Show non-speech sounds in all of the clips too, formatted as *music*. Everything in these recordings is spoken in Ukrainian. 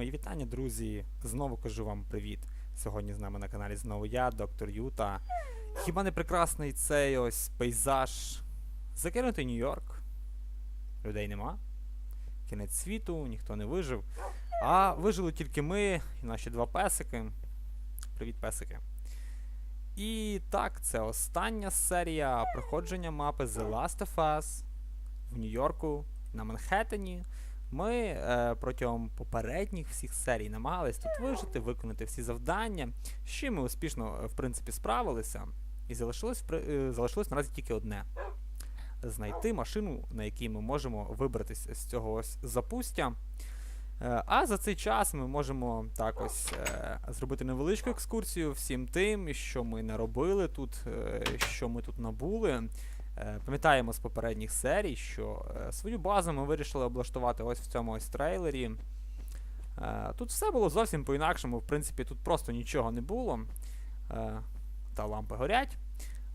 Мої вітання, друзі. Знову кажу вам привіт. Сьогодні з нами на каналі знову я, доктор Юта. Хіба не прекрасний цей ось пейзаж? Закинутий Нью-Йорк. Людей нема. Кінець світу, ніхто не вижив. А вижили тільки ми і наші два песики. Привіт, песики. І так, це остання серія проходження мапи The Last of Us в Нью-Йорку на Манхеттені. Ми е, протягом попередніх всіх серій намагались тут вижити, виконати всі завдання, з чим ми успішно, е, в принципі, справилися. І залишилось, е, залишилось наразі тільки одне: знайти машину, на якій ми можемо вибратись з цього ось запустя. Е, А за цей час ми можемо так ось е, зробити невеличку екскурсію всім тим, що ми наробили тут, е, що ми тут набули. Е, Пам'ятаємо з попередніх серій, що е, свою базу ми вирішили облаштувати ось в цьому ось трейлері. Е, Тут все було зовсім по-інакшому. В принципі, тут просто нічого не було. Та лампи горять.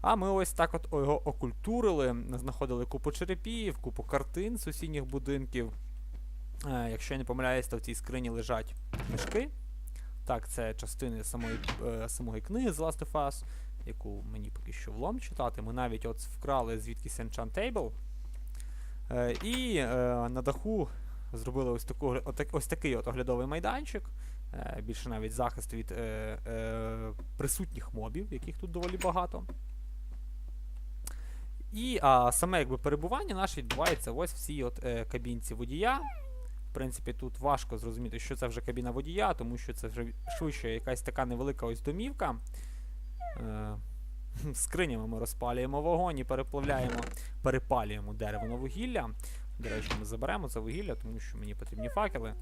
А ми ось так от його окультурили, знаходили купу черепів, купу картин сусідніх будинків. Якщо я не помиляюсь, то в цій скрині лежать книжки. Так, це частини самої, самої книги з Last of Us, яку мені поки що влом читати. Ми навіть от вкрали звідкись Enchant Table. Е, і е, на даху зробили ось, таку, ось такий от оглядовий майданчик. Е, більше навіть захист від е, е, присутніх мобів, яких тут доволі багато. І а, саме якби перебування наше відбувається ось в цій от е, кабінці водія. В принципі, тут важко зрозуміти, що це вже кабіна водія, тому що це вже швидше якась така невелика ось домівка. Е, *laughs* скринями ми розпалюємо вогонь і переплавляємо, перепалюємо дерево на вугілля. До речі, ми заберемо це вугілля, тому що мені потрібні факели.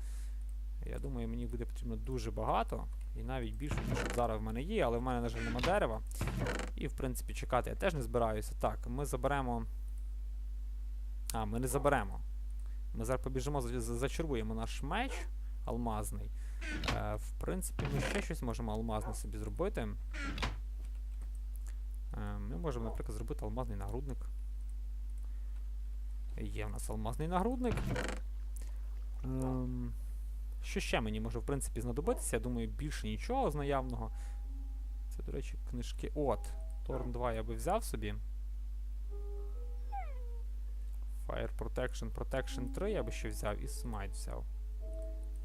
Я думаю, мені буде потрібно дуже багато. І навіть більше, ніж зараз в мене є, але в мене, на жаль, нема дерева. І, в принципі, чекати я теж не збираюся. Так, ми заберемо. А, ми не заберемо. Ми зараз побіжимо, за- за- наш меч алмазний. Е, в принципі, ми ще щось можемо алмазне собі зробити. Е, Ми можемо, наприклад, зробити алмазний нагрудник. Є в нас алмазний нагрудник. Ем, що ще мені може, в принципі, знадобитися? Я думаю, більше нічого з наявного. Це, до речі, книжки. От. Торн 2 я би взяв собі. Fire Protection, Protection 3 я би ще взяв і Smite взяв.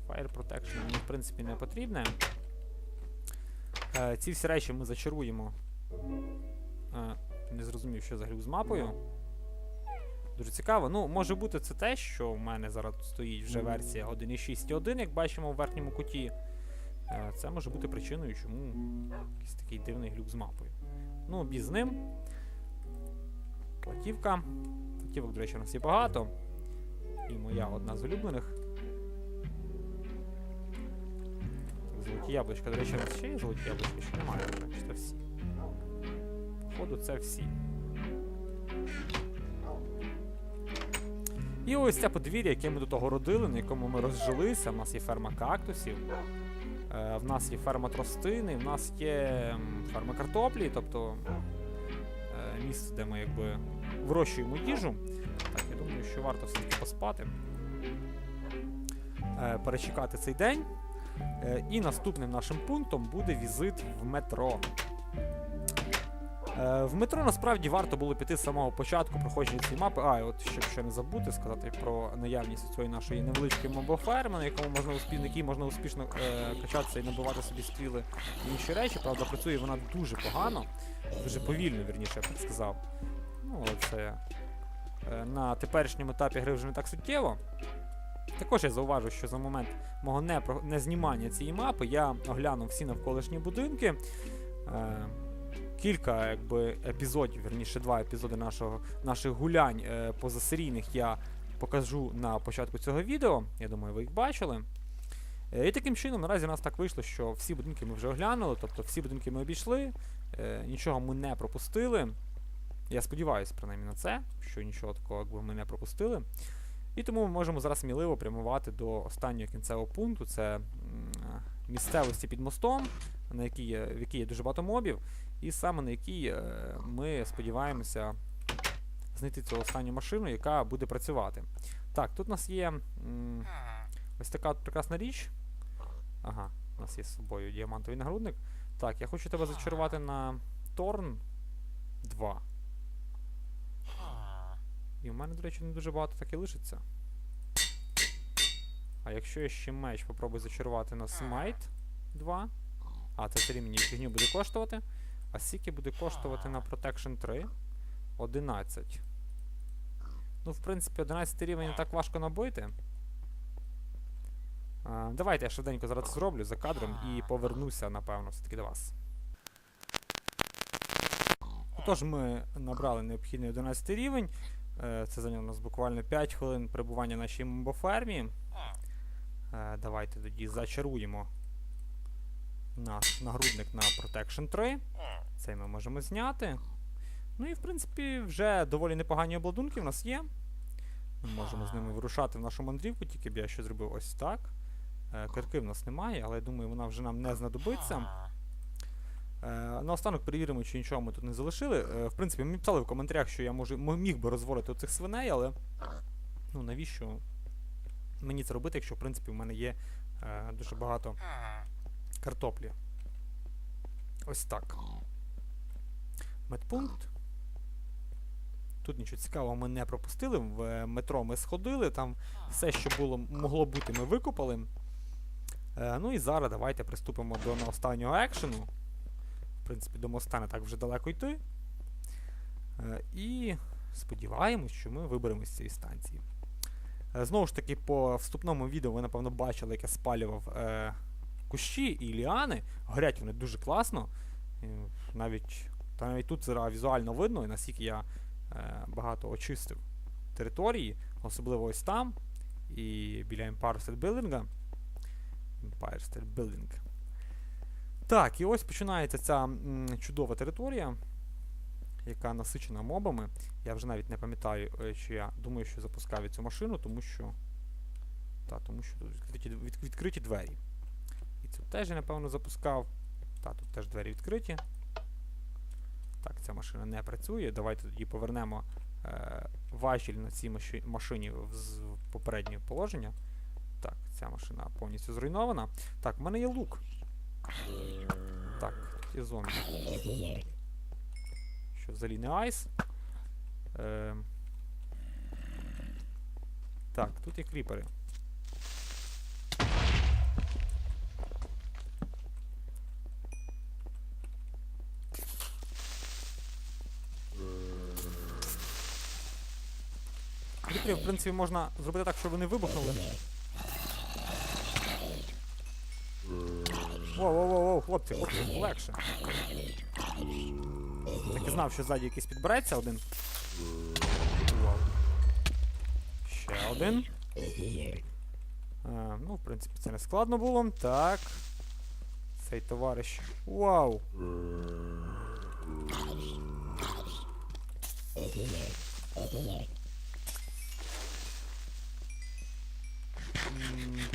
Fire Protection мені, в принципі, не потрібне. Е, ці всі речі ми зачаруємо. Е, не зрозумів, що за глюк з мапою. Дуже цікаво. Ну, може бути це те, що в мене зараз стоїть вже версія 1.6.1, як бачимо в верхньому куті. Е, Це може бути причиною, чому якийсь такий дивний глюк з мапою. Ну, бі з ним. Платівка. Платівок, до речі, у нас є багато. І моя одна з улюблених. Золоті яблучка. До речі, у нас ще є золоті яблучка, чи немає? Чи це всі? Походу, це всі. І ось це подвір'я, яке ми тут огородили, на якому ми розжилися. У нас є ферма кактусів, е, в нас є ферма тростини, в нас є ферма картоплі, тобто е, місце, де ми якби вирощуємо їжу. Так, я думаю, що варто все-таки поспати, е, перечекати цей день. І наступним нашим пунктом буде візит в метро. Е, В метро насправді варто було піти з самого початку проходження цієї мапи. А, і от щоб ще не забути сказати про наявність цієї нашої невеличкої мобоферми, на якому можна успішно, можна успішно е, качатися і набивати собі стріли і інші речі. Правда, працює вона дуже погано, дуже повільно, вірніше, я б сказав. Ну, але це е, на теперішньому етапі гри вже не так суттєво. Також я зауважу, що за момент мого не, не цієї мапи я оглянув всі навколишні будинки. Е, кілька якби, епізодів, верніше два епізоди нашого, наших гулянь е, позасерійних я покажу на початку цього відео. Я думаю, ви їх бачили. Е, і таким чином, наразі у нас так вийшло, що всі будинки ми вже оглянули, тобто всі будинки ми обійшли, е, нічого ми не пропустили. Я сподіваюся, принаймні на це, що нічого такого якби, ми не пропустили. І тому ми можемо зараз сміливо прямувати до останнього кінцевого пункту. Це місцевості під мостом, на якій в якій є дуже багато мобів, і саме на якій е, ми сподіваємося знайти цю останню машину, яка буде працювати. Так, тут у нас є м, ось така прекрасна річ. Ага, у нас є з собою діамантовий нагрудник. Так, я хочу тебе зачарувати на Торн 2. І в мене, до речі, не дуже багато так і лишиться. А якщо я ще меч попробую зачарувати на Smite 2. А, це все мені фігню буде коштувати. А скільки буде коштувати на Protection 3? 11. Ну, в принципі, 11 рівень не так важко набити. А, давайте я швиденько зараз зроблю за кадром і повернуся, напевно, все-таки до вас. Отож, ми набрали необхідний 11 рівень. Е, Це зайняло нас буквально 5 хвилин перебування на нашій мобофермі. Е, Давайте тоді зачаруємо наш нагрудник на Protection 3. Цей ми можемо зняти. Ну і в принципі вже доволі непогані обладунки в нас є. Ми можемо з ними вирушати в нашу мандрівку, тільки б я ще зробив ось так. Е, Кирки в нас немає, але я думаю, вона вже нам не знадобиться. Е, наостанок перевіримо, чи нічого ми тут не залишили. Е, в принципі, мені писали в коментарях, що я може, м- міг би розводити оцих свиней, але ну навіщо мені це робити, якщо в принципі в мене є дуже багато картоплі. Ось так. Медпункт. Тут нічого цікавого ми не пропустили. В е, метро ми сходили, там все, що було, могло бути, ми викопали. Е, ну і зараз давайте приступимо до останнього екшену. В принципі, до моста не так вже далеко йти. Е, і сподіваємось, що ми виберемось з цієї станції. Е, знову ж таки, по вступному відео ви, напевно, бачили, як я спалював е, кущі і ліани. Горять вони дуже класно. Навіть, та навіть тут візуально видно, і наскільки я е, багато очистив території, особливо ось там і біля Empire State Building. Empire State Building. Так, і ось починається ця м, чудова територія, яка насичена мобами. Я вже навіть не пам'ятаю, е, чи я думаю, що запускав цю машину, тому що. Та, тому що тут відкриті, від, відкриті двері. І цю теж я, напевно, запускав. Та, тут теж двері відкриті. Так, ця машина не працює. Давайте тоді повернемо е, важіль на цій маши- машині в, в попереднє положення. Так, ця машина повністю зруйнована. Так, в мене є лук. Так, є зомбі. Що взагалі не айс. Е, так, тут є кріпери. Кріперів, в принципі, можна зробити так, щоб вони вибухнули. Воу-воу-воу, хлопці, хлопці, легше. Так і знав, що ззаді якийсь підбереться один. Ще один. А, ну, в принципі, це не складно було. Так. Цей товариш. Вау!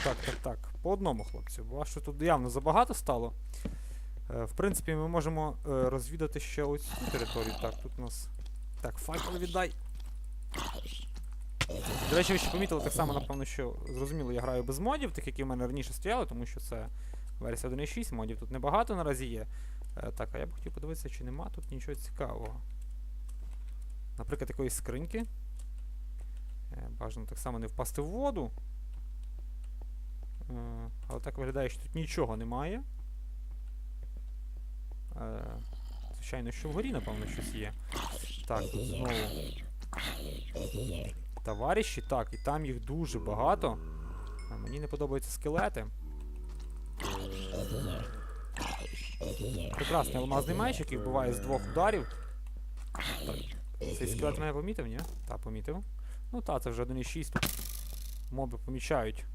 Так, так, так. По одному, хлопці. Бо що тут явно забагато стало. Е, В принципі, ми можемо е, розвідати ще ось цю територію. Так, тут у нас. Так, факел віддай. До речі, ви ще помітили так само, напевно, що зрозуміло, я граю без модів, так як і в мене раніше стояли, тому що це версія 1.6, модів тут небагато наразі є. Е, Так, а я б хотів подивитися, чи нема тут нічого цікавого. Наприклад, якоїсь скриньки. Е, Бажано так само не впасти в воду. Е, Але так виглядає, що тут нічого немає. Е, Звичайно, що вгорі, напевно, щось є. Так, тут знову. Товариші, так, і там їх дуже багато. А мені не подобаються скелети. Прекрасний алмазний меч, який вбиває з двох ударів. Так. Цей скелет мене помітив, ні? Так, помітив. Ну та, це вже 1.6 тут. Моби помічають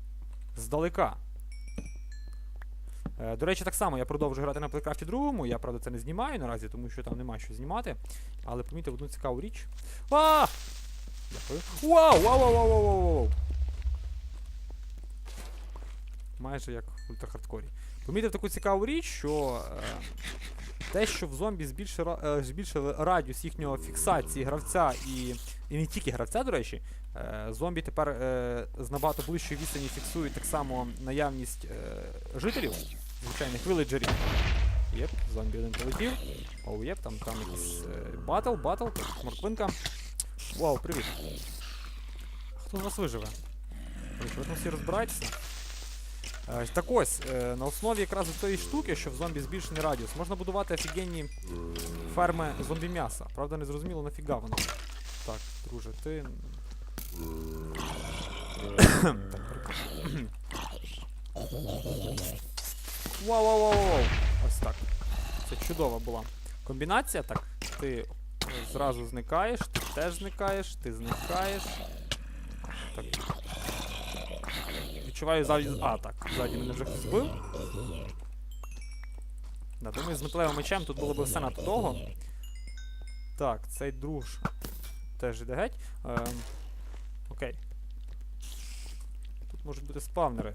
здалека. Е, до речі, так само я продовжую грати на Playcraft 2. Я, правда, це не знімаю наразі, тому що там нема що знімати. Але помітив одну цікаву річ. А! Дякую. Вау, вау, вау, вау, вау, вау! Майже як в ультрахардкорі. Помітив таку цікаву річ, що е, те, що в зомбі збільшили, е, збільшили радіус їхнього фіксації гравця і, і не тільки гравця, до речі, е, зомбі тепер е, з набагато ближчої відстані фіксують так само наявність жителів, звичайних виледжерів. Єп, зомбі один полетів. Оу, єп, там там якийсь батл, батл, морквинка. Вау, привіт. Хто з вас виживе? Ви всі розбираєтеся? Е, Так ось, е, на основі якраз цієї штуки, що в зомбі збільшений радіус, можна будувати офігенні ферми зомбі м'яса. Правда, не зрозуміло нафіга воно. Так, друже, ти. так, прикольно. Вау, вау, вау, вау. Ось так. Це чудова була. Комбінація, так. Ти зразу зникаєш, ти теж зникаєш, ти зникаєш. Так. Відчуваю ззаді. А, так, ззаді мене вже хтось збив. Да, думаю, з металевим мечем тут було б все надто довго. Так, цей друж теж іде геть. Ем, окей. Тут можуть бути спавнери.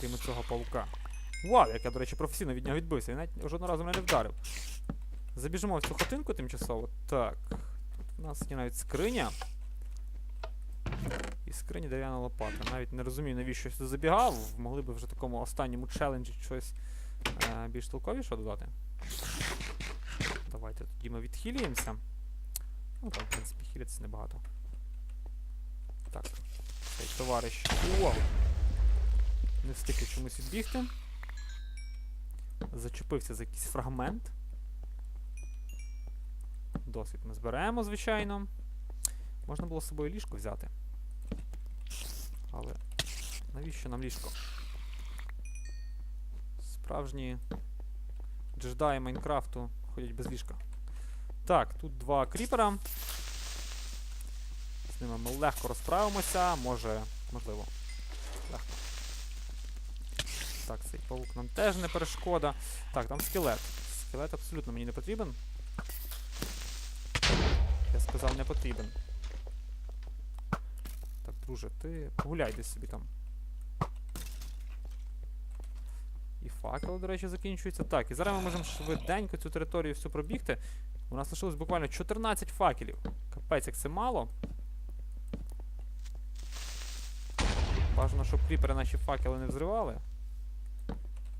Крім цього павука. Вау, як я, до речі, професійно від нього відбився. Він навіть жодного разу мене не вдарив. Забіжимо в цю хатинку тимчасово. Так. Тут у нас є навіть скриня. І скрині дерев'яна лопата. Навіть не розумію, навіщо сюди забігав. Могли б вже такому останньому челенджі щось е, більш толковіше додати. Давайте тоді ми відхилюємося. Ну там, в принципі, хилятися небагато. Так, цей товариш. Вау! Не встиг чомусь відбігти. Зачепився за якийсь фрагмент. Досвід ми зберемо, звичайно. Можна було з собою ліжко взяти. Але навіщо нам ліжко? Справжні джедаї Майнкрафту ходять без ліжка. Так, тут два кріпера. З ними ми легко розправимося, може, можливо. Легко. Так, цей павук нам теж не перешкода. Так, там скелет. Скелет абсолютно мені не потрібен. Я сказав, не потрібен. Друже, ти погуляй десь собі там. І факел, до речі, закінчується. Так, і зараз ми можемо швиденько цю територію всю пробігти. У нас лишилось буквально 14 факелів. Капець, як це мало. Бажано, щоб кріпери наші факели не взривали.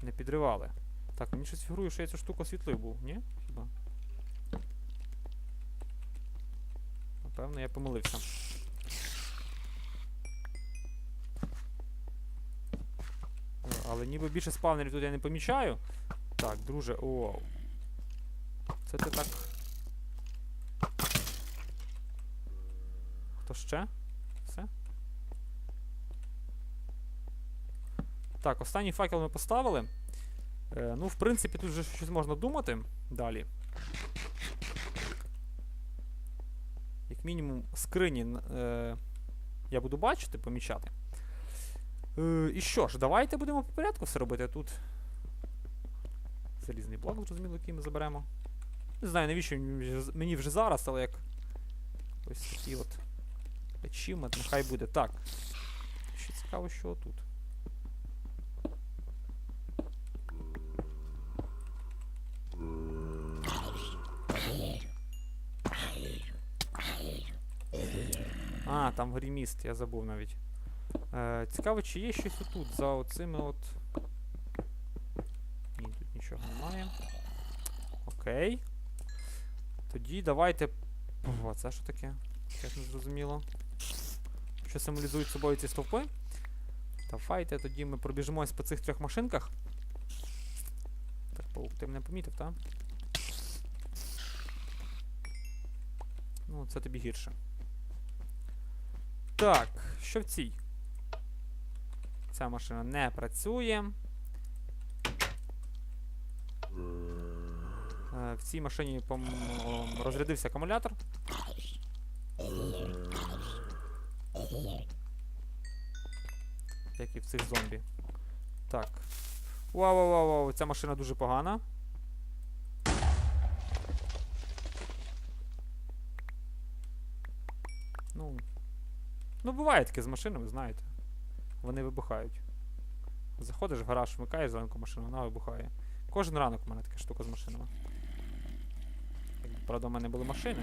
Не підривали. Так, мені щось фігурує, що я цю штуку освітлив був, ні? Хіба? Напевно, я помилився. Але ніби більше спавнерів тут я не помічаю. Так, друже, оу. Це ти так. Хто ще? Все? Так, останній факел ми поставили. Е, ну, в принципі, тут вже щось можна думати далі. Як мінімум, скрині е, я буду бачити, помічати. Е, і що ж, давайте будемо по порядку все робити. Тут залізний блок, зрозуміло, який ми заберемо. Не знаю, навіщо мені вже- зараз, але як ось такий от achievement, нехай буде. Так. Ще цікаво, що тут. А, там горі міст, я забув навіть. Е, цікаво, чи є щось отут, за оцими от. Ні, тут нічого немає. Окей. Тоді давайте. О, це що таке? Як не зрозуміло. Що символізують собою ці стовпи? Давайте тоді ми пробіжимось по цих трьох машинках. Так, паук, ти мене помітив, так? Ну, це тобі гірше. Так, що в цій? Ця машина не працює. Е, В цій машині розрядився акумулятор. Як і в цих зомбі. Так. Вау, вау, вау, вау, ця машина дуже погана. Ну. Ну, буває таке з машинами, знаєте. Вони вибухають. Заходиш в гараж, вмикаєш зеленку машину, вона вибухає. Кожен ранок у мене така штука з машинами. Правда, у мене були машини.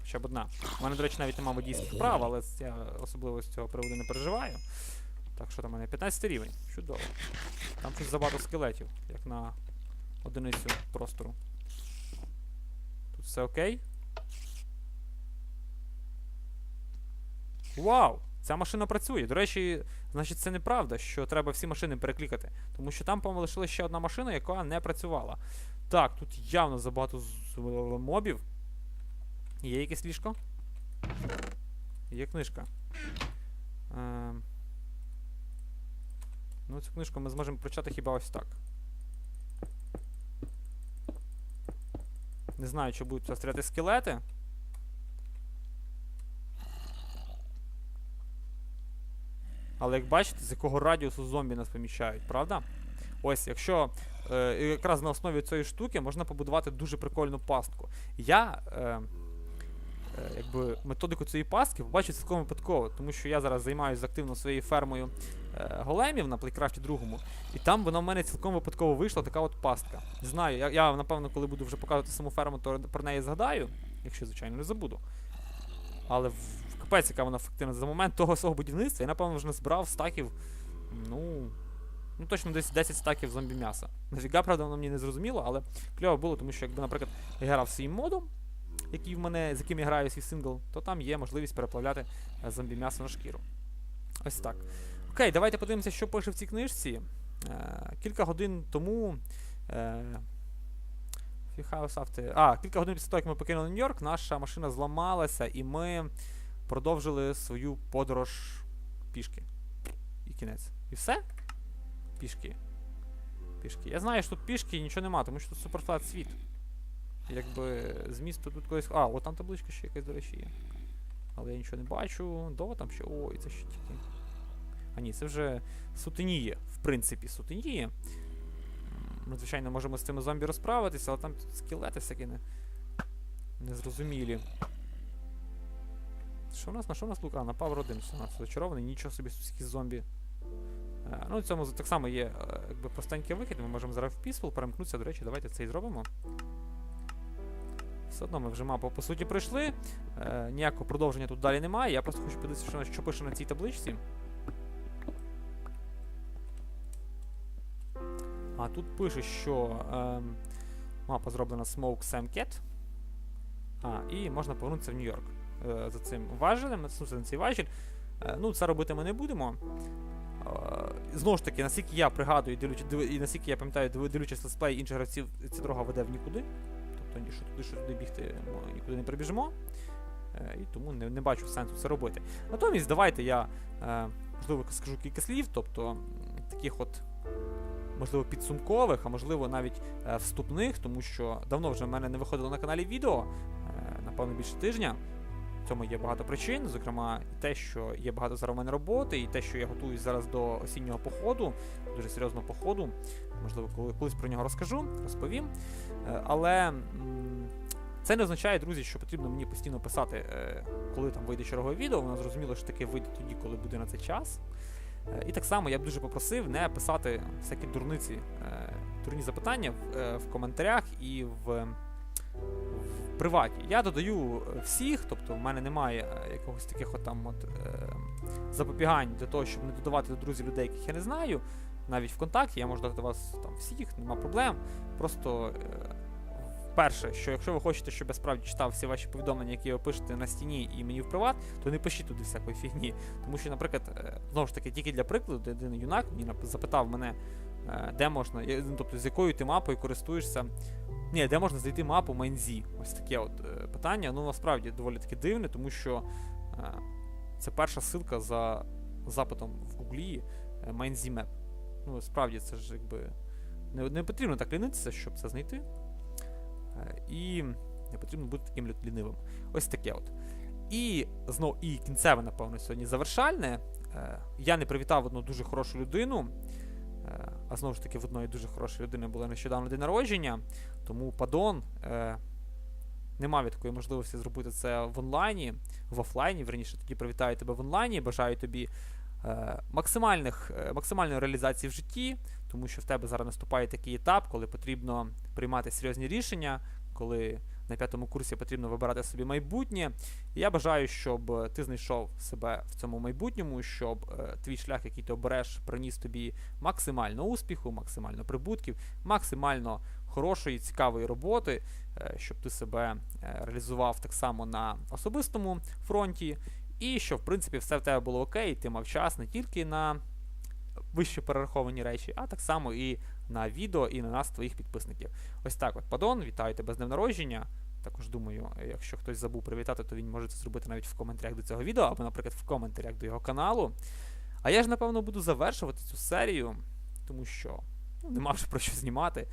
Хоча б одна. У мене, до речі, навіть немає водійських прав, але я особливо з цього приводу не переживаю. Так що там у мене 15 рівень. Чудово. Там щось забагато скелетів, як на одиницю простору. Тут все окей. Вау! Ця машина працює. До речі, значить, це неправда, що треба всі машини переклікати. Тому що там, по-моєму, лишилася ще одна машина, яка не працювала. Так, тут явно забагато мобів. Є якесь ліжко? Є книжка. Ем. Ну, цю книжку ми зможемо прочитати хіба ось так. Не знаю, чи будуть стріляти скелети. Але як бачите, з якого радіусу зомбі нас поміщають, правда? Ось, якщо е, якраз на основі цієї штуки можна побудувати дуже прикольну пастку. Я е, е, якби методику цієї пастки побачив цілком випадково, тому що я зараз займаюся активно своєю фермою е, големів на плейкрафті другому, і там вона в мене цілком випадково вийшла така от пастка. Знаю, я, я напевно, коли буду вже показувати саму ферму, то про неї згадаю, якщо, звичайно, не забуду. Але капець, яка вона ефективна за момент того свого будівництва, я напевно вже збрав стаків, ну. Ну, точно десь 10 стаків зомбі м'яса. Нафіга, правда, воно мені не зрозуміло, але кльово було, тому що якби, наприклад, я грав своїм модом, який в мене, з яким я граю свій сингл, то там є можливість переплавляти е, зомбі м'ясо на шкіру. Ось так. Окей, давайте подивимося, що пише в цій книжці. Е, кілька годин тому. Е, Авто. А, кілька годин після того, як ми покинули Нью-Йорк, наша машина зламалася, і ми продовжили свою подорож пішки. І кінець. І все? Пішки. Пішки. Я знаю, що тут пішки і нічого нема, тому що тут суперфлат світ. Якби з міста тут колись. А, от там табличка ще якась, до речі, є. Але я нічого не бачу. До там ще. Ой, це ще тільки. А ні, це вже сутеніє, в принципі, сутеніє. Ми, звичайно, можемо з цими зомбі розправитися, але там скелети всякі не... незрозумілі. Що у нас? На що у нас лук? Напав родин, все, у нас зачарований, нічого собі скільки зомбі. Е, Ну, в цьому так само є е, якби простенький вихід, ми можемо зараз в Peaceful перемкнутися, до речі, давайте це і зробимо. Все одно ми вже мапу по суті пройшли. Е, ніякого продовження тут далі немає. Я просто хочу подивитися, що, що пише на цій табличці. А тут пише, що ем, мапа зроблена Smoke Sam Cat. А, і можна повернутися в Нью-Йорк. Е, за цим важелем, натиснути на цей важіль. Е, ну, це робити ми не будемо. Е, Знову ж таки, наскільки я пригадую, і наскільки я пам'ятаю, дивлячись летсплей інших гравців, ця дорога веде в нікуди. Тобто що туди, що туди бігти ми нікуди не прибіжимо. І тому не, не бачу сенсу це робити. Натомість, давайте я, можливо, скажу кілька слів, тобто таких от, можливо, підсумкових, а можливо навіть е, вступних, тому що давно вже в мене не виходило на каналі відео, е, напевно, більше тижня. В цьому є багато причин, зокрема, і те, що є багато зараз в мене роботи, і те, що я готуюсь зараз до осіннього походу, дуже серйозного походу. Можливо, коли, колись про нього розкажу, розповім. Е, Але це не означає, друзі, що потрібно мені постійно писати, е, коли там вийде чергове відео. Воно зрозуміло, що таке вийде тоді, коли буде на це час. Е, І так само я б дуже попросив не писати всякі дурниці, дурні запитання в коментарях і в, в приваті. Я додаю е, всіх, тобто в мене немає е, якогось таких от там от, е, запобігань для того, щоб не додавати до друзів людей, яких я не знаю. Навіть ВКонтакті я можу додати вас там всіх, нема проблем. Просто е, перше, що якщо ви хочете, щоб я справді читав всі ваші повідомлення, які ви пишете на стіні і мені в приват, то не пишіть туди всякої фігні. Тому що, наприклад, е, знову ж таки, тільки для прикладу, один юнак мені запитав мене, де можна, ну, тобто з якою ти мапою користуєшся. Ні, де можна знайти мапу Майнзі? Ось таке от е, питання. Ну, насправді доволі таки дивне, тому що е, це перша ссылка за запитом в Гуглі е, Майнзі Map. Ну, справді, це ж якби. Не, не потрібно так лінитися, щоб це знайти. Е, І не потрібно бути таким лінивим. Ось таке от. І знов, і кінцеве, напевно, сьогодні завершальне. Е, Я не привітав одну дуже хорошу людину. Е, А знову ж таки, в одної дуже хорошої людини було нещодавно день народження. Тому падон е, не мав такої можливості зробити це в онлайні, в офлайні. Верніше, тоді привітаю тебе в онлайні. Бажаю тобі е, максимальних, е, максимальної реалізації в житті, тому що в тебе зараз наступає такий етап, коли потрібно приймати серйозні рішення, коли на п'ятому курсі потрібно вибирати собі майбутнє. Я бажаю, щоб ти знайшов себе в цьому майбутньому, щоб е, твій шлях, який ти обереш, приніс тобі максимально успіху, максимально прибутків, максимально хорошої, цікавої роботи, е, щоб ти себе е, реалізував так само на особистому фронті, і щоб, в принципі, все в тебе було окей, ти мав час не тільки на вище перераховані речі, а так само і на відео, і на нас, твоїх підписників. Ось так от, Падон, вітаю тебе з днем народження. Також думаю, якщо хтось забув привітати, то він може це зробити навіть в коментарях до цього відео, або, наприклад, в коментарях до його каналу. А я ж, напевно, буду завершувати цю серію, тому що ну, нема вже про що знімати.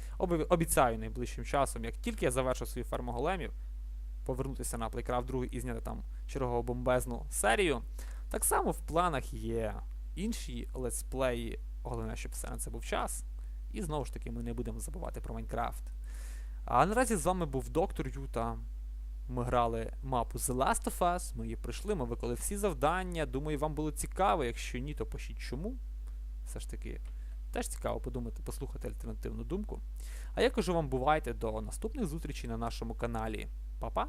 Обіцяю найближчим часом, як тільки я завершу свою ферму големів, повернутися на Playcraft 2 і зняти там чергову бомбезну серію. Так само в планах є інші летсплеї. Головне, щоб все на це був час. І знову ж таки, ми не будемо забувати про Майнкрафт. А наразі з вами був доктор Юта. Ми грали мапу The Last of Us, ми її пройшли, ми виконали всі завдання. Думаю, вам було цікаво. Якщо ні, то пишіть чому. Все ж таки, теж цікаво подумати, послухати альтернативну думку. А я кажу вам, бувайте до наступних зустрічей на нашому каналі. Па-па!